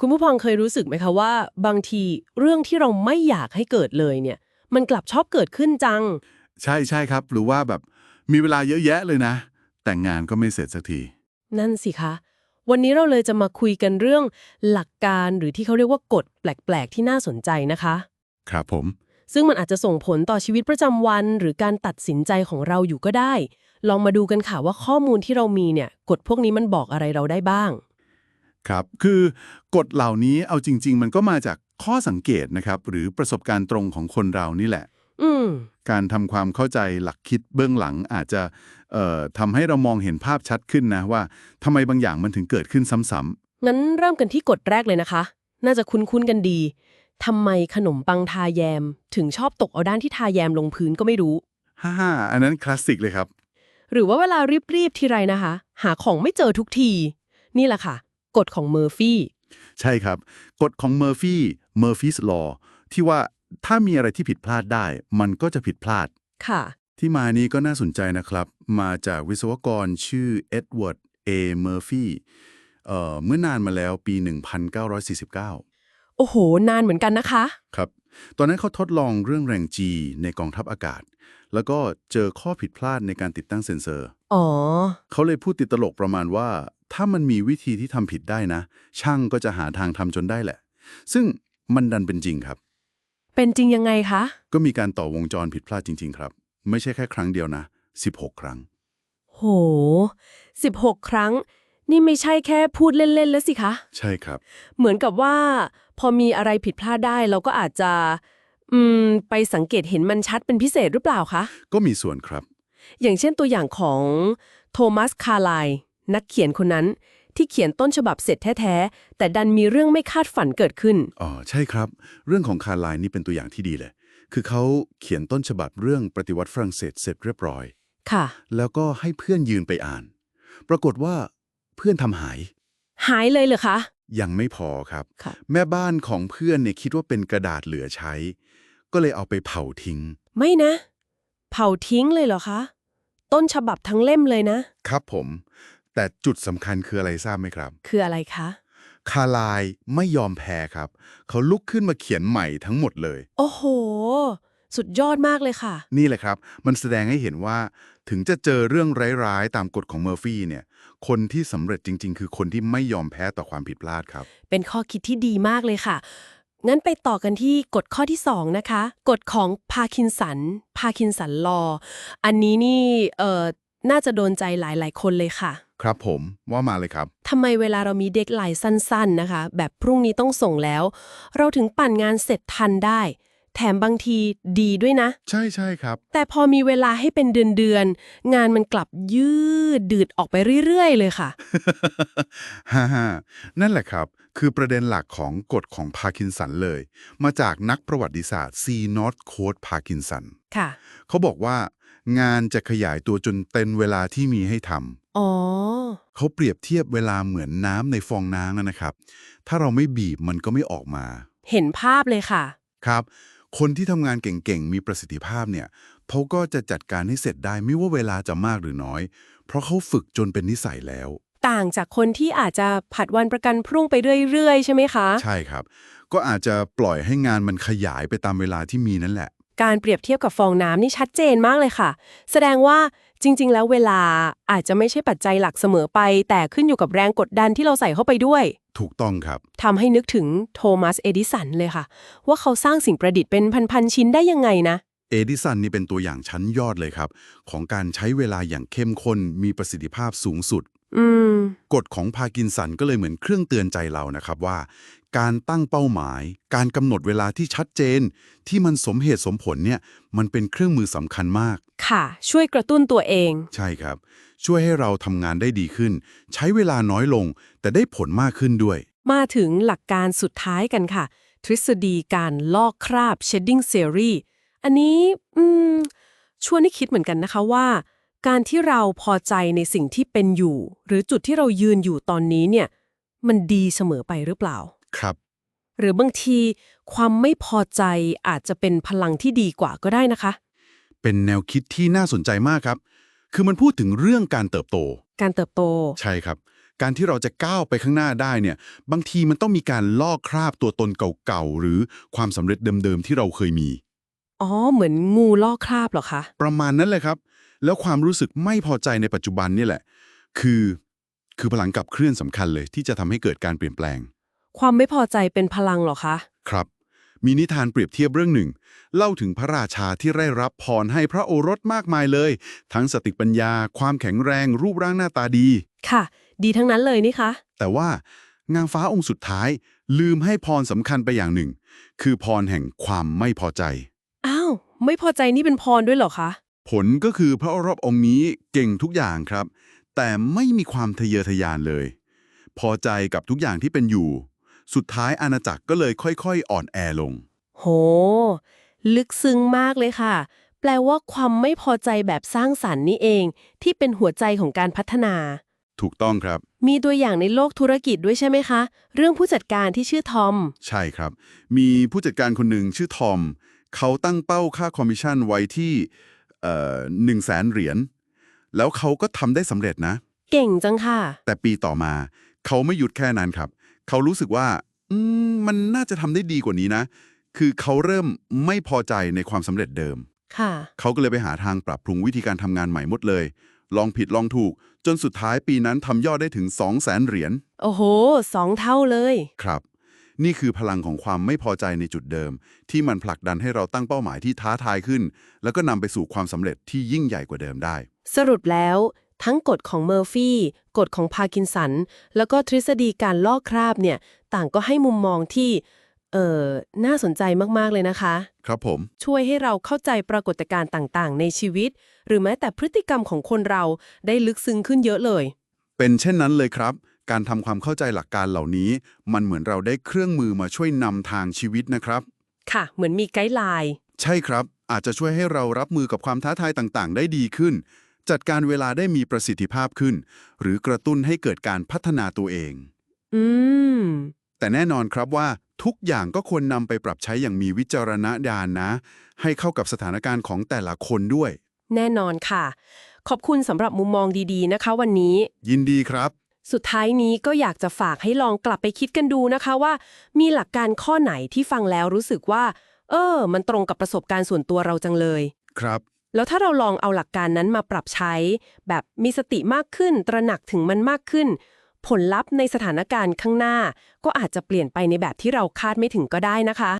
คุณผู้ฟังเคยรู้สึกไหมคะว่า บางทีเรื่องที่เราไม่อยากให้เกิดเลยเนี่ย มันกลับชอบเกิดขึ้นจัง ใช่ใช่ครับ หรือว่าแบบมีเวลาเยอะแยะเลยนะ แต่งงานก็ไม่เสร็จสักที นั่นสิคะ วันนี้เราเลยจะมาคุยกันเรื่องหลักการหรือที่เขาเรียกว่ากฎแปลก ๆ ที่น่าสนใจนะคะ ครับผม ซึ่งมันอาจจะส่งผลต่อชีวิตประจำวัน หรือการตัดสินใจของเราอยู่ก็ได้ ลองมาดูกันค่ะว่าข้อมูลที่เรามีเนี่ยกฎพวกนี้มันบอกอะไรเราได้บ้าง ครับ คือกฎเหล่านี้เอาจริง ๆ มันก็มาจากข้อสังเกตนะครับ หรือประสบการณ์ตรงของคนเรานี่แหละ อืม การทำความเข้าใจหลักคิดเบื้องหลังอาจจะเอ่อทำให้เรามองเห็นภาพชัดขึ้นนะว่าทำไมบางอย่างมันถึงเกิดขึ้นซ้ำงั้นเริ่มกันที่กฎแรกเลยนะคะ น่าจะคุ้นๆกันดีทำไมขนมปังทาแยม ถึงชอบตกเอาด้านที่ทาแยมลงพื้นก็ไม่รู้ ๆฮ่าฮ่าอันนั้นคลาสสิกเลยครับ หรือว่าเวลารีบๆทีไรนะคะ หาของไม่เจอทุกที นี่แหละค่ะ กฎของเมอร์ฟี่ใช่ครับ กฎของเมอร์ฟี่ Murphy's Law ที่ว่าถ้ามีอะไรที่ผิดพลาดได้ มันก็จะผิดพลาด ค่ะ ที่มานี้ก็น่าสนใจนะครับ มาจากวิศวกรชื่อเอ็ดเวิร์ดเอเมอร์ฟี่เอ่อเมื่อนานมาแล้วปี 1949 โอ้โห นานเหมือนกันนะคะ ครับ ตอนนั้นเขาทดลองเรื่องแรง G ในกองทัพอากาศ แล้วก็เจอข้อผิดพลาดในการติดตั้งเซ็นเซอร์ อ๋อ เขาเลยพูดติดตลกประมาณว่า ถ้ามันมีวิธีที่ทำผิดได้นะ ช่างก็จะหาทางทำจนได้แหละ ซึ่งมันดันเป็นจริงครับ เป็นจริงยังไงคะ ก็มีการต่อวงจรผิดพลาดจริง ๆ ครับ ไม่ใช่แค่ครั้งเดียวนะ 16 ครั้ง โห 16 ครั้ง นี่ไม่ใช่แค่พูดเล่น ๆ แล้วสิคะ ใช่ครับ เหมือนกับว่า พอมีอะไรผิดพลาดได้เราก็อาจจะ อืม ไปสังเกตเห็นมันชัดเป็นพิเศษหรือเปล่าคะ ก็มีส่วนครับ อย่างเช่นตัวอย่างของโทมัสคาร์ไลน์ นักเขียนคนนั้นที่เขียนต้นฉบับเสร็จแท้ ๆ แต่ดันมีเรื่องไม่คาดฝันเกิดขึ้น อ๋อ ใช่ครับ เรื่องของคาร์ไลน์นี่เป็นตัวอย่างที่ดีเลย คือเขาเขียนต้นฉบับเรื่องปฏิวัติฝรั่งเศสเสร็จเรียบร้อย ค่ะ แล้วก็ให้เพื่อนยืนไปอ่าน ปรากฏว่าเพื่อนทำหาย หายเลยเหรอคะ ยังไม่พอครับ ค่ะ แม่บ้านของเพื่อนเนี่ยคิดว่าเป็นกระดาษเหลือใช้ ก็เลยเอาไปเผาทิ้ง ไม่นะ เผาทิ้งเลยเหรอคะ ต้นฉบับทั้งเล่มเลยนะ ครับผม แต่จุดสำคัญคืออะไรทราบไหมครับ คืออะไรคะ คาร์ไลน์ไม่ยอมแพ้ครับ เขาลุกขึ้นมาเขียนใหม่ทั้งหมดเลย โอ้โห สุดยอดมากเลยค่ะ นี่แหละครับ มันแสดงให้เห็นว่าถึงจะเจอเรื่องร้ายๆ ตามกฎของเมอร์ฟี่เนี่ย คนที่สำเร็จจริง ๆ คือคนที่ไม่ยอมแพ้ต่อความผิดพลาดครับ เป็นข้อคิดที่ดีมากเลยค่ะ งั้นไปต่อกันที่กฎข้อที่ 2 นะคะ กฎของพาคินสัน พาคินสันลอ อันนี้นี่เอ่อ น่าจะโดนใจหลาย ๆ คนเลยค่ะ ครับผมว่ามาเลยครับ ทำไมเวลาเรามีเด็กไลน์สั้น ๆ นะคะ แบบพรุ่งนี้ต้องส่งแล้ว เราถึงปั่นงานเสร็จทันได้ แถมบางทีดีด้วยนะ ใช่ใช่ครับ แต่พอมีเวลาให้เป็นเดือน ๆ งานมันกลับยืดดืดออกไปเรื่อย ๆ เลยค่ะ ฮ่าฮ่านั่นแหละครับ คือประเด็นหลักของกฎของพาร์กินสันเลย มาจากนักประวัติศาสตร์ C. North Coast Parkinson ค่ะ เขาบอกว่า งานจะขยายตัวจนเต็มเวลาที่มีให้ทำอ๋อ เขาเปรียบเทียบเวลาเหมือนน้ำในฟองน้ำนะครับ ถ้าเราไม่บีบมันก็ไม่ออกมา เห็นภาพเลยค่ะ ครับ คนที่ทำงานเก่งๆ มีประสิทธิภาพเนี่ยเขาก็จะจัดการให้เสร็จได้ไม่ว่าเวลาจะมากหรือน้อย เพราะเขาฝึกจนเป็นนิสัยแล้ว ต่างจากคนที่อาจจะผัดวันประกันพรุ่งไปเรื่อยๆ ใช่ไหมคะ ใช่ครับ ก็อาจจะปล่อยให้งานมันขยายไปตามเวลาที่มีนั่นแหละ การเปรียบเทียบกับฟองน้ำนี่ชัดเจนมากเลยค่ะ แสดงว่าจริง ๆ แล้วเวลาอาจจะไม่ใช่ปัจจัยหลักเสมอไป แต่ขึ้นอยู่กับแรงกดดันที่เราใส่เข้าไปด้วย ถูกต้องครับทำให้นึกถึงโทมัสเอดิสันเลยค่ะ ว่าเขาสร้างสิ่งประดิษฐ์เป็นพันๆชิ้นได้ยังไงนะ เอดิสันนี่เป็นตัวอย่างชั้นยอดเลยครับ ของการใช้เวลาอย่างเข้มข้นมีประสิทธิภาพสูงสุดอืม กฎของพาร์กินสันก็เลยเหมือนเครื่องเตือนใจเรานะครับว่า การตั้งเป้าหมาย การกำหนดเวลาที่ชัดเจน ที่มันสมเหตุสมผลเนี่ยมันเป็นเครื่องมือสำคัญมาก ค่ะ ช่วยกระตุ้นตัวเอง ใช่ครับ ช่วยให้เราทำงานได้ดีขึ้น ใช้เวลาน้อยลง แต่ได้ผลมากขึ้นด้วย มาถึงหลักการสุดท้ายกันค่ะ ทฤษฎีการลอกคราบ shedding theory อันนี้อืมชวนให้คิดเหมือนกันนะคะว่า การที่เราพอใจในสิ่งที่เป็นอยู่ หรือจุดที่เรายืนอยู่ตอนนี้เนี่ย มันดีเสมอไปหรือเปล่า ครับ หรือบางทีความไม่พอใจอาจจะเป็นพลังที่ดีกว่าก็ได้นะคะ เป็นแนวคิดที่น่าสนใจมากครับ คือมันพูดถึงเรื่องการเติบโต การเติบโต ใช่ครับ การที่เราจะก้าวไปข้างหน้าได้เนี่ย บางทีมันต้องมีการลอกคราบตัวตนเก่าๆหรือความสำเร็จเดิมๆที่เราเคยมี อ๋อ เหมือนงูลอกคราบเหรอคะ ประมาณนั้นเลยครับ แล้วความรู้สึกไม่พอใจในปัจจุบันนี่แหละ คือ คือพลังกับเคลื่อนสำคัญเลย ที่จะทำให้เกิดการเปลี่ยนแปลง ความไม่พอใจเป็นพลังเหรอคะ ครับ มีนิทานเปรียบเทียบเรื่องหนึ่ง เล่าถึงพระราชาที่ได้รับพรให้พระโอรสมากมายเลย ทั้งสติปัญญา ความแข็งแรง รูปร่างหน้าตาดี ค่ะ ดีทั้งนั้นเลยนี่คะ แต่ว่างางฟ้าองค์สุดท้าย ลืมให้พรสำคัญไปอย่างหนึ่ง คือพรแห่งความไม่พอใจอ้าว ไม่พอใจนี่เป็นพรด้วยเหรอคะ ผลก็คือพระโอรสองค์นี้เก่งทุกอย่างครับ แต่ไม่มีความทะเยอทะยานเลย พอใจกับทุกอย่างที่เป็นอยู่ สุดท้ายอาณาจักรก็เลยค่อยๆ อ่อนแอลง โห ลึกซึ้งมากเลยค่ะ แปลว่าความไม่พอใจแบบสร้างสรรค์นี่เอง ที่เป็นหัวใจของการพัฒนา ถูกต้องครับ มีตัวอย่างในโลกธุรกิจด้วยใช่ไหมคะ เรื่องผู้จัดการที่ชื่อทอม ใช่ครับ มีผู้จัดการคนหนึ่งชื่อทอม เขาตั้งเป้าค่าคอมมิชชั่นไว้ที่เอ่อหนึ่งแสนเหรียญแล้วเขาก็ทำได้สำเร็จนะ เก่งจังค่ะ แต่ปีต่อมา เขาไม่หยุดแค่นั้นครับ เขารู้สึกว่าอืมมันน่าจะทำได้ดีกว่านี้นะ คือเขาเริ่มไม่พอใจในความสำเร็จเดิมค่ะเขาก็เลยไปหาทางปรับปรุงวิธีการทำงานใหม่หมดเลย ลองผิดลองถูก จนสุดท้ายปีนั้นทำยอดได้ถึง 2 0 0แสนเหรียญ โอ้โหสองเท่าเลย ครับ นี่คือพลังของความไม่พอใจในจุดเดิม ที่มันผลักดันให้เราตั้งเป้าหมายที่ท้าทายขึ้น แล้วก็นำไปสู่ความสำเร็จที่ยิ่งใหญ่กว่าเดิมได้ สรุปแล้ว ทั้งกฎของเมอร์ฟี่กฎของพาร์กินสัน แล้วก็ทฤษฎีการลอกคราบเนี่ย ต่างก็ให้มุมมองที่เอ่อน่าสนใจมาก ๆ เลยนะคะ ครับผม ช่วยให้เราเข้าใจปรากฏการณ์ต่าง ๆ ในชีวิต หรือแม้แต่พฤติกรรมของคนเราได้ลึกซึ้งขึ้นเยอะเลย เป็นเช่นนั้นเลยครับ การทำความเข้าใจหลักการเหล่านี้ มันเหมือนเราได้เครื่องมือมาช่วยนำทางชีวิตนะครับ ค่ะ เหมือนมีไกด์ไลน์ ใช่ครับ อาจจะช่วยให้เรารับมือกับความท้าทายต่างๆ ได้ดีขึ้น จัดการเวลาได้มีประสิทธิภาพขึ้น หรือกระตุ้นให้เกิดการพัฒนาตัวเอง อืม แต่แน่นอนครับว่าทุกอย่างก็ควรนำไปปรับใช้อย่างมีวิจารณญาณนะ ให้เข้ากับสถานการณ์ของแต่ละคนด้วย แน่นอนค่ะ ขอบคุณสำหรับมุมมองดีๆ นะคะ วันนี้ ยินดีครับ สุดท้ายนี้ก็อยากจะฝากให้ลองกลับไปคิดกันดูนะคะว่า มีหลักการข้อไหนที่ฟังแล้วรู้สึกว่า เออ มันตรงกับประสบการณ์ส่วนตัวเราจังเลย ครับ แล้วถ้าเราลองเอาหลักการนั้นมาปรับใช้ แบบมีสติมากขึ้น ตระหนักถึงมันมากขึ้น ผลลัพธ์ในสถานการณ์ข้างหน้า ก็อาจจะเปลี่ยนไปในแบบที่เราคาดไม่ถึงก็ได้นะคะ